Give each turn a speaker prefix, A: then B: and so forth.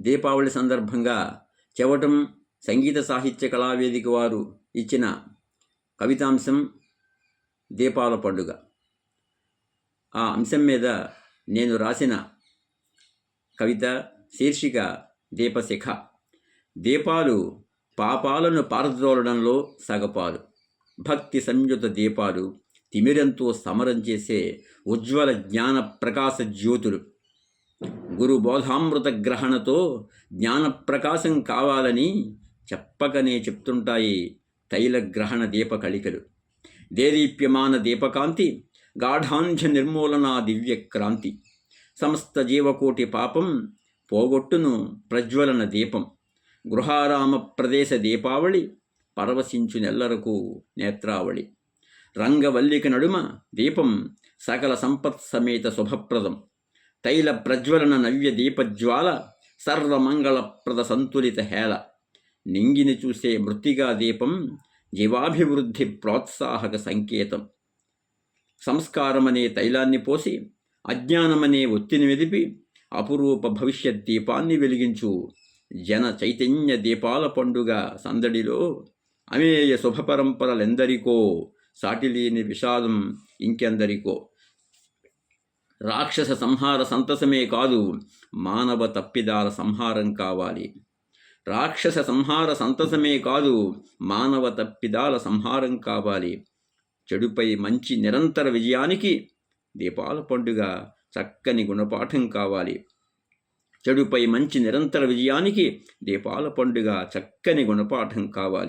A: దీపావళి సందర్భంగా చెవటం సంగీత సాహిత్య కళావేదిక వారు ఇచ్చిన కవితాంశం దీపాల పండుగ. ఆ అంశం మీద నేను రాసిన కవిత శీర్షిక దీపశిఖ. దీపాలు పాపాలను పారద్రోలడంలో సగపాలు. భక్తి సంయుత దీపాలు తిమిరంతో సమరం చేసే ఉజ్వల జ్ఞాన ప్రకాశ జ్యోతులు. గురు బోధామృత గ్రహణతో జ్ఞానప్రకాశం కావాలని చెప్పకనే చెప్తుంటాయి తైలగ్రహణ దీపకళికలు. దీప కళికలు దేదీప్యమాన దీపకాంతి గాఢాంధ్య నిర్మూలనా దివ్యక్రాంతి. సమస్త జీవకోటి పాపం పోగొట్టును ప్రజ్వలన దీపం. గృహారామ ప్రదేశ దీపావళి పరవశించు నెల్లరకు నేత్రావళి. రంగవల్లిక నడుమ దీపం సకల సంపత్ సమేత శుభప్రదం. తైల ప్రజ్వలన నవ్య దీపజ్వాల సర్వమంగళప్రద సంతులిత హేళ. నింగిని చూసే మృత్తిగా దీపం జీవాభివృద్ధి ప్రోత్సాహక సంకేతం. సంస్కారమనే తైలాన్ని పోసి అజ్ఞానమనే ఒత్తిని మెదిపి అపురూప భవిష్యత్ దీపాన్ని వెలిగించు. జన చైతన్య దీపాల పండుగ సందడిలో అమేయ శుభపరంపరలెందరికో సాటిలేని విషాదం ఇంకెందరికో. రాక్షస సంహార సంతసమే కాదు మానవ తప్పిదాల సంహారం కావాలి. రాక్షస సంహార సంతసమే కాదు మానవ తప్పిదాల సంహారం కావాలి. చెడుపై మంచి నిరంతర విజయానికి దీపాల పండుగ చక్కని గుణపాఠం కావాలి. చెడుపై మంచి నిరంతర విజయానికి దీపాల పండుగ చక్కని గుణపాఠం కావాలి.